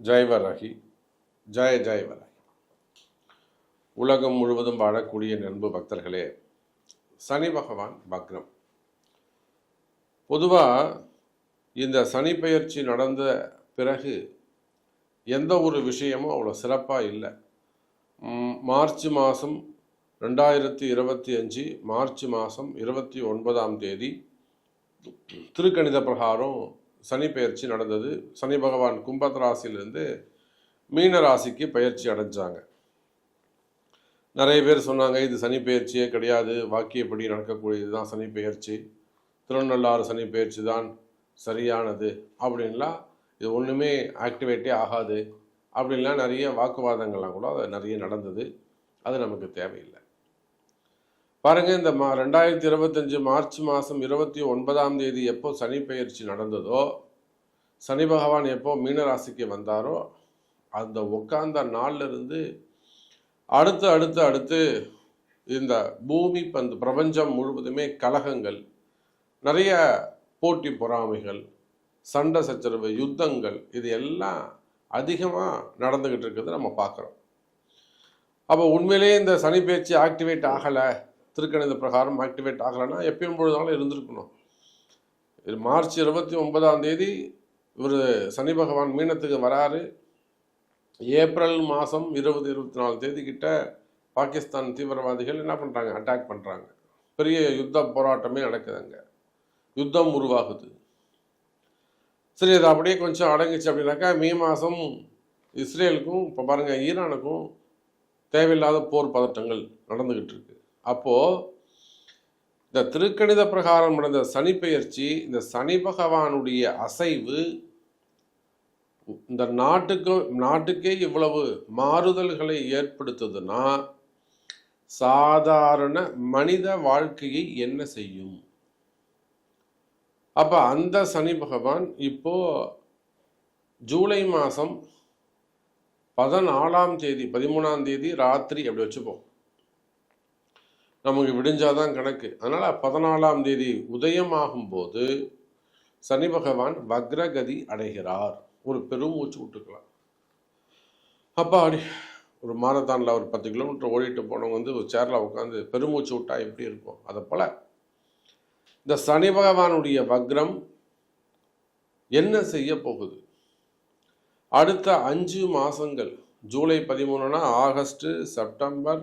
ஜெயவராகி ஜெய ஜெயவராகி உலகம் முழுவதும் வாழக்கூடிய நண்பு பக்தர்களே சனி பகவான் பக்ரம். பொதுவாக இந்த சனி பெயர்ச்சி நடந்த பிறகு எந்த ஒரு விஷயமும் அவ்வளோ சிறப்பாக இல்லை. மார்ச் மாதம் ரெண்டாயிரத்தி இருபத்தி அஞ்சு மார்ச் மாதம் இருபத்தி ஒன்பதாம் தேதி திருக்கணித பிரகாரம் சனி பெயர்ச்சி நடந்தது. சனி பகவான் கும்பத் ராசியிலிருந்து மீன ராசிக்கு பயிற்சி அடைஞ்சாங்க. நிறைய பேர் சொன்னாங்க இது சனி பெயர்ச்சியே கிடையாது. வாக்கியப்படி நடக்கக்கூடியது தான் சனி பெயர்ச்சி திருநள்ளாறு சனி பெயர்ச்சி தான் சரியானது. அப்படின்லாம் இது ஒன்றுமே ஆக்டிவேட்டே ஆகாது. அப்படின்லாம் நிறைய வாக்குவாதங்கள்லாம் கூட அது நிறைய நடந்தது. அது நமக்கு தேவையில்லை. பாருங்க இந்த மா ரெண்டாயிரத்தி இருபத்தஞ்சு மார்ச் மாதம் இருபத்தி ஒன்பதாம் தேதி எப்போ சனி பெயர்ச்சி நடந்ததோ சனி பகவான் எப்போ மீனராசிக்கு வந்தாரோ அந்த உட்கார்ந்த நாள்லேருந்து அடுத்து அடுத்து அடுத்து இந்த பூமி பந்து பிரபஞ்சம் முழுவதுமே கலகங்கள் நிறைய போட்டி பொறாமைகள் சண்டை சச்சரவு யுத்தங்கள் இது எல்லாம் அதிகமாக நடந்துக்கிட்டு இருக்கிறது நம்ம பார்க்குறோம். அப்போ உண்மையிலேயே இந்த சனி பேச்சு ஆக்டிவேட் ஆகலை. திருக்கணித பிரகாரம் ஆக்டிவேட் ஆகலைன்னா எப்பயும் பொழுதாலும் இருந்திருக்கணும். இது மார்ச் இருபத்தி ஒன்பதாம் தேதி இவர் சனி பகவான் மீனத்துக்கு வராரு. ஏப்ரல் மாதம் இருபது இருபத்தி நாலு தேதி கிட்ட பாகிஸ்தான் தீவிரவாதிகள் என்ன பண்ணுறாங்க அட்டாக் பண்ணுறாங்க பெரிய யுத்த போராட்டமே நடக்குது அங்கே. யுத்தம் உருவாகுது. சரி அது அப்படியே கொஞ்சம் அடங்குச்சு அப்படின்னாக்கா மே மாதம் இஸ்ரேலுக்கும் இப்போ பாருங்கள் ஈரானுக்கும் தேவையில்லாத போர் பதட்டங்கள் நடந்துக்கிட்டு இருக்குது அப்போது இந்த திருக்கணித பிரகாரம் நடந்த சனி பெயர்ச்சி இந்த சனி பகவானுடைய அசைவு இந்த நாட்டுக்கு நாட்டுக்கே இவ்வளவு மாறுதல்களை ஏற்படுத்துதுன்னா சாதாரண மனித வாழ்க்கையை என்ன செய்யும்? அப்ப அந்த சனி பகவான் இப்போ ஜூலை மாதம் பதினாலாம் தேதி பதிமூணாம் தேதி ராத்திரி அப்படி வச்சுப்போம். நமக்கு விடிஞ்சாதான் கணக்கு. அதனால் பதினாலாம் தேதி உதயமாகும் போது சனி பகவான் வக்ரகதி அடைகிறார். ஒரு பெரும் மூச்சு விட்டுக்கலாம். அப்பா அடி ஒரு மாரத்தானில் ஒரு பத்து கிலோமீட்டர் ஓடிட்டு போனவங்க வந்து ஒரு சேரில் உட்காந்து பெருமூச்சு விட்டா எப்படி இருக்கும்? அதை போல் இந்த சனி பகவானுடைய வக்ரம் என்ன செய்ய போகுது? அடுத்த அஞ்சு மாதங்கள் ஜூலை பதிமூணுனா August September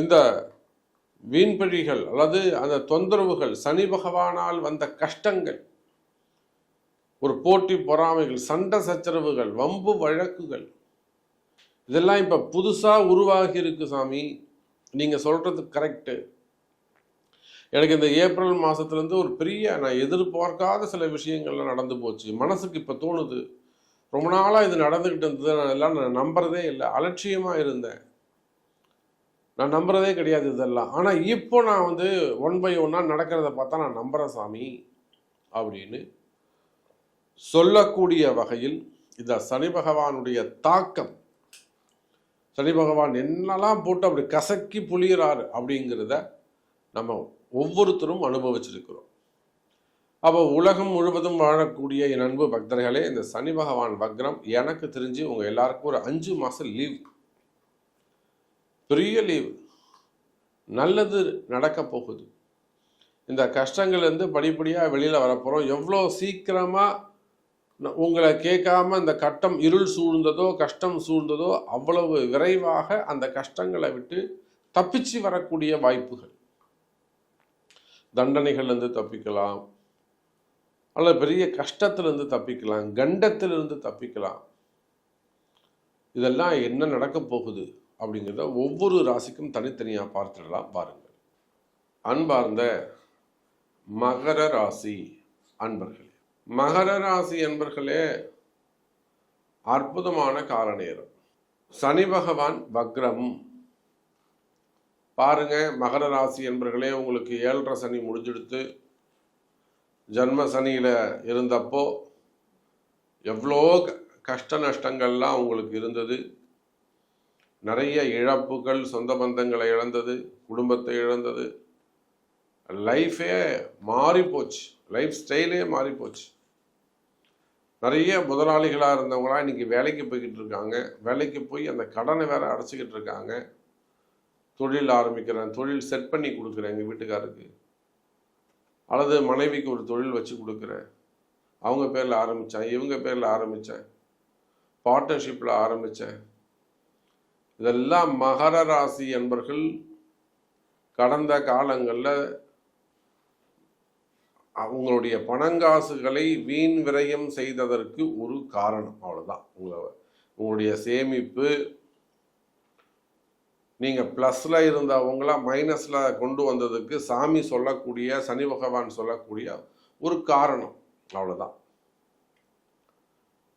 இந்த வீண்பழிகள் அல்லது அந்த தொந்தரவுகள் சனி பகவானால் வந்த கஷ்டங்கள் ஒரு போட்டி பொறாமைகள் சண்டை சச்சரவுகள் வம்பு வழக்குகள் இதெல்லாம் இப்போ புதுசாக உருவாகி இருக்கு சாமி. நீங்கள் சொல்கிறது கரெக்டு எனக்கு இந்த ஏப்ரல் மாதத்துலேருந்து ஒரு பெரிய நான் எதிர்பார்க்காத சில விஷயங்கள்லாம் நடந்து போச்சு. மனசுக்கு இப்போ தோணுது. ரொம்ப நாளாக இது நடந்துக்கிட்டு இருந்தது நான் எல்லாம் நான் நம்புறதே இல்லை. அலட்சியமாக இருந்தேன். நான் நம்புறதே கிடையாது இதெல்லாம். ஆனால் இப்போ நான் வந்து ஒன் பை ஒன்னாக நடக்கிறத பார்த்தா நான் நம்புகிறேன் சாமி அப்படின்னு சொல்லக்கூடிய வகையில் இந்த சனி பகவானுடைய தாக்கம். சனி பகவான் என்னெல்லாம் போட்டு அப்படி கசக்கி புளியறாரு அப்படிங்கிறத நம்ம ஒவ்வொருத்தரும் அனுபவிச்சிருக்கிறோம். அப்போ உலகம் முழுவதும் வாழக்கூடிய என் அன்பு பக்தர்களே இந்த சனி பகவான் வக்ரம் எனக்கு தெரிஞ்சு உங்கள் எல்லாருக்கும் ஒரு அஞ்சு மாதம் லீவ் பெரிய லீவு. நல்லது நடக்க போகுது. இந்த கஷ்டங்கள்லேருந்து படிப்படியாக வெளியில் வரப்போகிறோம். எவ்வளோ சீக்கிரமாக உங்களை கேட்காம இந்த கட்டம் இருள் சூழ்ந்ததோ கஷ்டம் சூழ்ந்ததோ அவ்வளவு விரைவாக அந்த கஷ்டங்களை விட்டு தப்பிச்சு வரக்கூடிய வாய்ப்புகள். தண்டனைகள்லேருந்து தப்பிக்கலாம். அல்லது பெரிய கஷ்டத்திலிருந்து தப்பிக்கலாம். கண்டத்திலிருந்து தப்பிக்கலாம். இதெல்லாம் என்ன நடக்க போகுது? அப்படிங்கிறத ஒவ்வொரு ராசிக்கும் தனித்தனியாக பார்த்துடலாம் பாருங்கள். அன்பார்ந்த மகர ராசி அன்பர்களே மகர ராசி அன்பர்களே அற்புதமான கால நேரம். சனி பகவான் வக்ரம். பாருங்க மகர ராசி என்பர்களே உங்களுக்கு ஏழரை சனி முடிஞ்செடுத்து ஜன்ம சனியில் இருந்தப்போ எவ்வளோ க- கஷ்ட நஷ்டங்கள்லாம் உங்களுக்கு இருந்தது. நிறைய இழப்புகள் சொந்த பந்தங்களை இழந்தது குடும்பத்தை இழந்தது. லைஃபே மாறிப்போச்சு. லைஃப் ஸ்டைலே மாறிப்போச்சு. நிறைய முதலாளிகளாக இருந்தவங்களாம் இன்னைக்கு வேலைக்கு போய்கிட்டு இருக்காங்க. வேலைக்கு போய் அந்த கடனை வேற அடைச்சிக்கிட்டு இருக்காங்க. தொழில் ஆரம்பிக்கிறேன். தொழில் செட் பண்ணி கொடுக்குறேன் எங்கள் வீட்டுக்காருக்கு. அல்லது மனைவிக்கு ஒரு தொழில் வச்சு கொடுக்குறேன். அவங்க பேரில் ஆரம்பித்தேன் இவங்க பேரில் ஆரம்பித்தேன் பார்ட்னர்ஷிப்பில் ஆரம்பித்தேன் இதெல்லாம் மகர ராசி என்பர்கள் கடந்த காலங்களில் அவங்களுடைய பணங்காசுகளை வீண் விரயம் செய்ததற்கு ஒரு காரணம். அவ்வளோதான் உங்களை உங்களுடைய சேமிப்பு நீங்கள் ப்ளஸில் இருந்தவங்களாம் மைனஸில் கொண்டு வந்ததுக்கு சாமி சொல்லக்கூடிய சனி பகவான் சொல்லக்கூடிய ஒரு காரணம். அவ்வளோதான்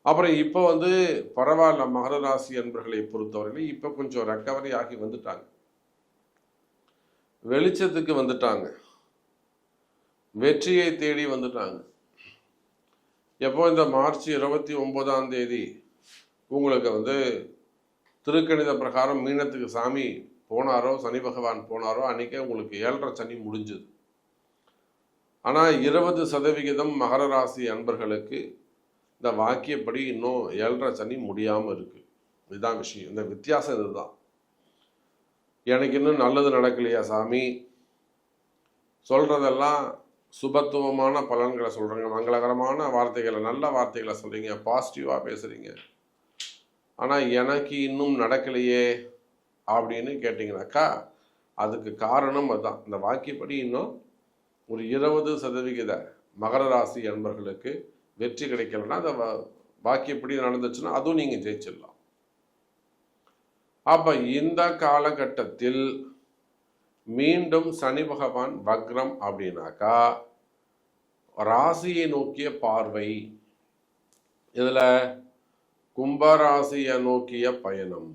அப்புறம் இப்போ வந்து பரவாயில்ல மகர ராசி அன்பர்களை பொறுத்தவரையில இப்போ கொஞ்சம் ரெக்கவரி ஆகி வந்துட்டாங்க. வெளிச்சத்துக்கு வந்துட்டாங்க. வெற்றியை தேடி வந்துட்டாங்க. எப்போ இந்த மார்ச் இருபத்தி ஒன்பதாம் தேதி உங்களுக்கு வந்து திருக்கணித பிரகாரம் மீனத்துக்கு சாமி போனாரோ சனி பகவான் போனாரோ அன்றைக்கே உங்களுக்கு ஏழரை சனி முடிஞ்சுது. ஆனால் இருபது சதவிகிதம் மகர ராசி அன்பர்களுக்கு இந்த வாக்கியப்படி இன்னும் ஏழரை சனி முடியாமல் இருக்குது இதுதான் விஷயம். இந்த வித்தியாசம் இதுதான். எனக்கு இன்னும் நல்லது நடக்கலையா சாமி? சொல்கிறதெல்லாம் சுபத்துவமான பலன்களை சொல்கிறீங்க மங்களகரமான வார்த்தைகளை நல்ல வார்த்தைகளை சொல்கிறீங்க பாசிட்டிவாக பேசுகிறீங்க ஆனால் எனக்கு இன்னும் நடக்கலையே அப்படின்னு கேட்டிங்கனாக்கா அதுக்கு காரணம் அதுதான். இந்த வாக்கியப்படி இன்னும் ஒரு இருபது சதவிகித மகர ராசி அன்பர்களுக்கு வெற்றி கிடைக்கலன்னா அதை பாக்கி எப்படி நடந்துச்சுன்னா அதுவும் நீங்கள் ஜெயிச்சிடலாம். அப்ப இந்த காலகட்டத்தில் மீண்டும் சனி பகவான் வக்ரம் அப்படின்னாக்கா ராசியை நோக்கிய பார்வை இதுல கும்பராசியை நோக்கிய பயணம்.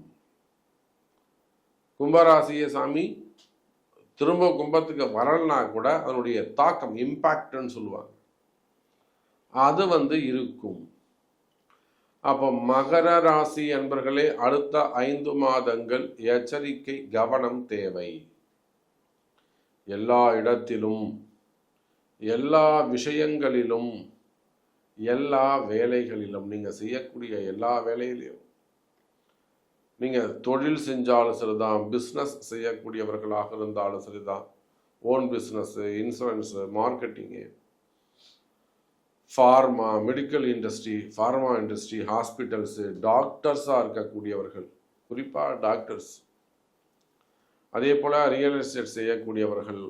கும்பராசிய சாமி திரும்ப கும்பத்துக்கு வரலனா கூட அதனுடைய தாக்கம் இம்பாக்ட்னு சொல்லுவாங்க. அது வந்து இருக்கும். அப்போ மகர ராசி என்பர்களே அடுத்த ஐந்து மாதங்கள் எச்சரிக்கை கவனம் தேவை. எல்லா இடத்திலும் எல்லா விஷயங்களிலும் எல்லா வேலைகளிலும் நீங்கள் செய்யக்கூடிய எல்லா வேலையிலையும் நீங்கள் தொழில் செஞ்சாலும் சரிதான் பிஸ்னஸ் செய்யக்கூடியவர்களாக இருந்தாலும் சரிதான் own business insurance marketing pharma medical industry pharma industry hospitals டாக்டர்ஸாக இருக்கக்கூடியவர்கள். குறிப்பாக டாக்டர்ஸ் அதே போல் ரியல் எஸ்டேட் செய்யக்கூடியவர்கள்.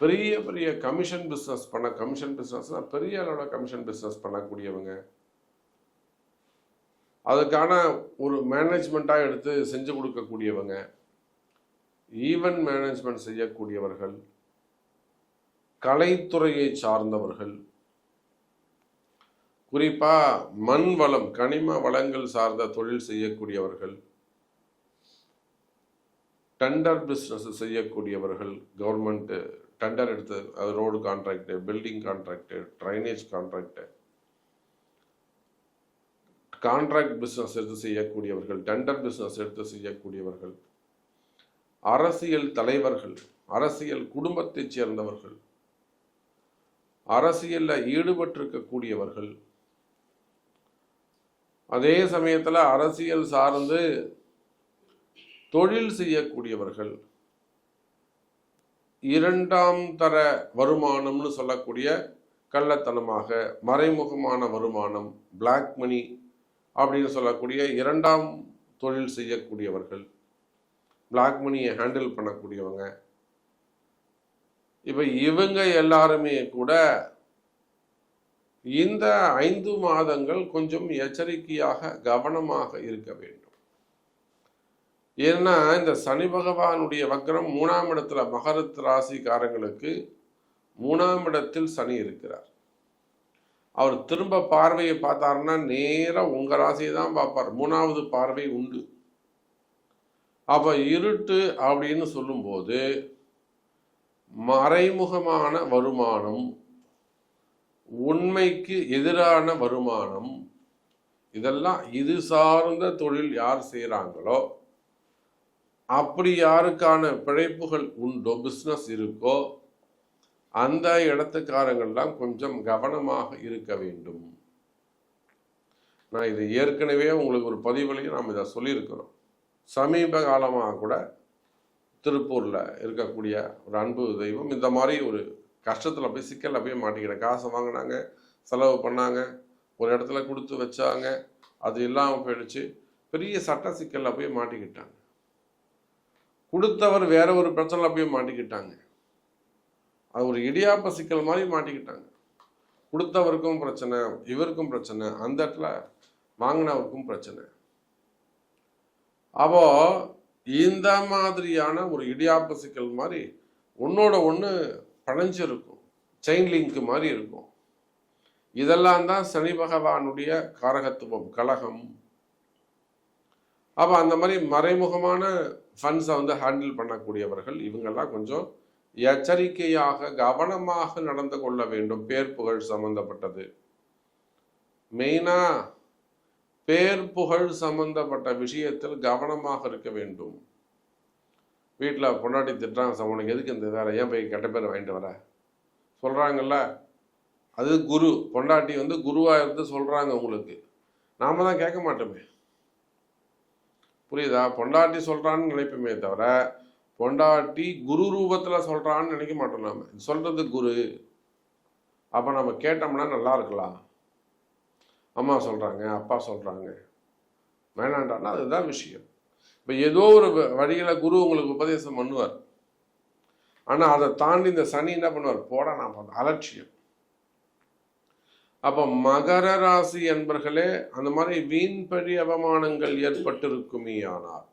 பெரிய பெரிய கமிஷன் பிஸ்னஸ் பண்ண கமிஷன் பிஸ்னஸ்னால் பெரிய அளவில் கமிஷன் பிஸ்னஸ் பண்ணக்கூடியவங்க. அதுக்கான ஒரு மேனேஜ்மெண்ட்டாக எடுத்து செஞ்சு கொடுக்கக்கூடியவங்க. ஈவெண்ட் மேனேஜ்மெண்ட் செய்யக்கூடியவர்கள். கலைத்துறையை சார்ந்தவர்கள். குறிப்பாக மண் வளம் கனிம வளங்கள் சார்ந்த தொழில் செய்யக்கூடியவர்கள் டெண்டர் பிஸ்னஸ் செய்யக்கூடியவர்கள் கவர்மெண்ட்டு டெண்டர் எடுத்து அது road contract building contract drainage contract contract business எடுத்து செய்யக்கூடியவர்கள் டெண்டர் பிஸ்னஸ் எடுத்து செய்யக்கூடியவர்கள் அரசியல் தலைவர்கள் அரசியல் குடும்பத்தைச் சேர்ந்தவர்கள் அரசியலில் ஈடுபட்டிருக்கக்கூடியவர்கள் அதே சமயத்தில் அரசியல் சார்ந்து தொழில் செய்யக்கூடியவர்கள் இரண்டாம் தர வருமானம்னு சொல்லக்கூடிய கள்ளத்தனமாக மறைமுகமான வருமானம் பிளாக் மணி அப்படின்னு சொல்லக்கூடிய இரண்டாம் தொழில் செய்யக்கூடியவர்கள் பிளாக் மணியை ஹேண்டில் பண்ணக்கூடியவங்க. இப்போ இவங்க எல்லாருமே கூட இந்த ஐந்து மாதங்கள் கொஞ்சம் எச்சரிக்கையாக கவனமாக இருக்க வேண்டும். ஏன்னா இந்த சனி பகவானுடைய வக்ரம் மூணாம் இடத்துல மகரத் ராசிக்காரங்களுக்கு மூணாம் இடத்தில் சனி இருக்கிறார். அவர் திரும்ப பார்வையை பார்த்தாருன்னா நேராக உங்கள் ராசியை தான் பார்ப்பார். மூணாவது பார்வை உண்டு. அப்போ இருட்டு அப்படின்னு சொல்லும்போது மறைமுகமான வருமானம் உண்மைக்கு எதிரான வருமானம் இதெல்லாம் இது சார்ந்த தொழில் யார் செய்கிறாங்களோ அப்படி யாருக்கான பிழைப்புகள் உண்டோ பிஸ்னஸ் இருக்கோ அந்த இடத்துக்காரங்கள்லாம் கொஞ்சம் கவனமாக இருக்க வேண்டும். நான் இது ஏற்கனவே உங்களுக்கு ஒரு பதிவுலையும் நாம் இதை சொல்லியிருக்கிறோம். சமீப காலமாக கூட திருப்பூரில் இருக்கக்கூடிய ஒரு அன்பு தெய்வம் இந்த மாதிரி ஒரு கஷ்டத்தில் போய் சிக்கலில் போய் மாட்டிக்கிறேன் காசை வாங்கினாங்க செலவு பண்ணாங்க ஒரு இடத்துல கொடுத்து வச்சாங்க அது இல்லாமல் போயிடுச்சு. பெரிய சட்ட சிக்கலில் போய் மாட்டிக்கிட்டாங்க. கொடுத்தவர் வேற ஒரு பிரச்சனையில் போய் மாட்டிக்கிட்டாங்க. அது ஒரு இடியாப்ப சிக்கல் மாதிரி மாட்டிக்கிட்டாங்க. கொடுத்தவருக்கும் பிரச்சனை இவருக்கும் பிரச்சனை அந்த இடத்துல வாங்கினவருக்கும் பிரச்சனை. அப்போ இந்த மாதிரியான ஒரு இடியாப்ப சிக்கல் மாதிரி ஒன்னோட ஒன்று பழஞ்சிருக்கும். செயின் லிங்க் மாதிரி இருக்கும். இதெல்லாம் தான் சனி பகவானுடைய காரகத்துவம் கழகம். அப்போ அந்த மாதிரி மறைமுகமான ஃபண்ட்ஸை வந்து ஹேண்டில் பண்ணக்கூடியவர்கள் இவங்கெல்லாம் கொஞ்சம் எச்சரிக்கையாக கவனமாக நடந்து கொள்ள வேண்டும். பேர் புகழ் சம்பந்தப்பட்டது. மெயினாக பேர் புகழ் சம்பந்தப்பட்ட விஷயத்தில் கவனமாக இருக்க வேண்டும். வீட்டில் பொண்டாட்டி திட்டுறாங்க உனக்கு எதுக்கு இந்த வேலை? ஏன் போய் கெட்ட பேர் வாங்கிட்டு வர? சொல்கிறாங்கல்ல அது குரு. பொண்டாட்டி வந்து குருவாக இருந்து சொல்கிறாங்க உங்களுக்கு. நாம தான் கேட்க மாட்டோமே. புரியுதா? பொண்டாட்டி சொல்கிறான்னு நினைப்போமே தவிர பொண்டாட்டி குரு ரூபத்தில் சொல்கிறான்னு நினைக்க மாட்டோம் நாம். சொல்கிறது குரு. அப்போ நம்ம கேட்டோம்னா நல்லா இருக்கலாம். அம்மா சொல்கிறாங்க அப்பா சொல்கிறாங்க வேணாண்டான்னா அதுதான் விஷயம். இப்போ ஏதோ ஒரு வழியில் குரு உங்களுக்கு உபதேசம் பண்ணுவார். ஆனால் அதை தாண்டி இந்த சனி என்ன பண்ணுவார்? போட நான் பார்த்தேன் அலட்சியம். அப்போ மகர ராசி என்பர்களே அந்த மாதிரி வீண்பழி அவமானங்கள் ஏற்பட்டிருக்குமே ஆனால்.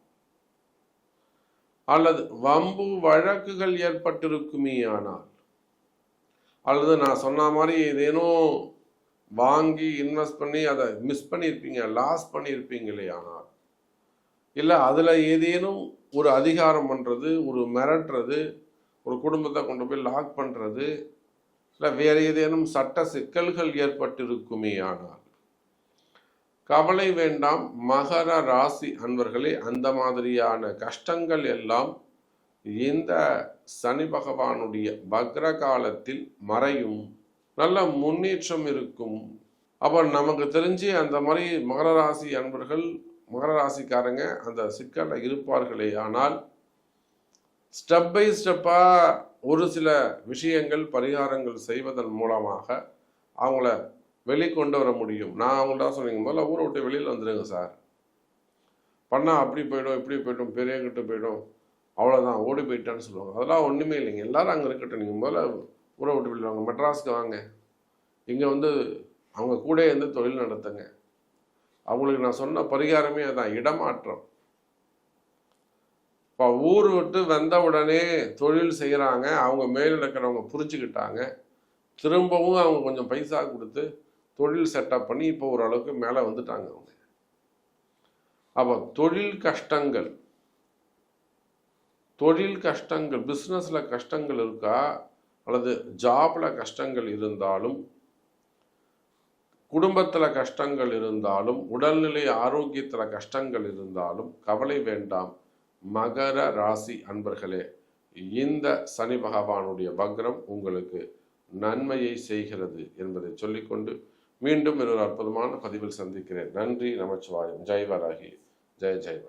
அல்லது வம்பு வழக்குகள் ஏற்பட்டிருக்குமே ஆனால். அல்லது நான் சொன்ன மாதிரி ஏதேனும் வாங்கி இன்வெஸ்ட் பண்ணி அதை மிஸ் பண்ணியிருப்பீங்க லாஸ் பண்ணியிருப்பீங்களே ஆனால். இல்லை அதில் ஏதேனும் ஒரு அதிகாரம் பண்ணுறது ஒரு மிரட்டுறது ஒரு குடும்பத்தை கொண்டு போய் லாக் பண்ணுறது இல்லை வேறு ஏதேனும் சட்ட சிக்கல்கள் ஏற்பட்டிருக்குமே ஆனால் கவலை வேண்டாம் மகர ராசி அன்பர்களே அந்த மாதிரியான கஷ்டங்கள் எல்லாம் இந்த சனி பகவானுடைய பக்ர காலத்தில் மறையும் நல்ல முன்னேற்றம் இருக்கும். அப்போ நமக்கு தெரிஞ்சு அந்த மாதிரி மகர ராசி அன்பர்கள் மகர ராசிக்காரங்க அந்த சிக்கலில் இருப்பார்களே ஆனால் ஸ்டெப் பை ஸ்டெப்பாக ஒரு சில விஷயங்கள் பரிகாரங்கள் செய்வதன் மூலமாக அவங்கள வெளிக்கொண்டு வர முடியும். நான் அவங்கள்ட்ட சொன்னீங்க முதல்ல ஊரை விட்டு வெளியில் வந்துடுங்க சார். பண்ணால் அப்படி போயிடும் இப்படி போயிடும் பெரியங்கிட்ட போயிடும் அவ்வளோதான் ஓடி போயிட்டான்னு சொல்லுவாங்க. அதெல்லாம் ஒன்றுமே இல்லைங்க. எல்லோரும் அங்கே இருக்கட்டும். நீங்கள் முதல்ல ஊரை விட்டு வெளியில் வாங்க மெட்ராஸ்க்கு வாங்க. இங்கே வந்து அவங்க கூட இருந்து தொழில் நடத்துங்க. அவங்களுக்கு நான் சொன்ன பரிகாரமே அதான் இடமாற்றம். இப்போ ஊர் விட்டு வந்த உடனே தொழில் செய்கிறாங்க அவங்க மேல் இருக்கிறவங்க புரிஞ்சுக்கிட்டாங்க திரும்பவும் அவங்க கொஞ்சம் பைசா கொடுத்து தொழில் செட்டப் பண்ணி இப்போ ஓரளவுக்கு மேலே வந்துட்டாங்க அவங்க. அப்போ தொழில் கஷ்டங்கள். தொழில் கஷ்டங்கள் பிஸ்னஸில் கஷ்டங்கள் இருக்கா? அல்லது ஜாபில் கஷ்டங்கள் இருந்தாலும் குடும்பத்தில் கஷ்டங்கள் இருந்தாலும் உடல்நிலை ஆரோக்கியத்தில் கஷ்டங்கள் இருந்தாலும் கவலை வேண்டாம். மகர ராசி அன்பர்களே இந்த சனி பகவானுடைய வக்ரம் உங்களுக்கு நன்மையை செய்கிறது என்பதை சொல்லிக்கொண்டு மீண்டும் ஒரு அற்புதமான பதிவில் சந்திக்கிறேன். நன்றி நமச்சிவாயம். ஜெய்வராகி. ஜெய ஜெய்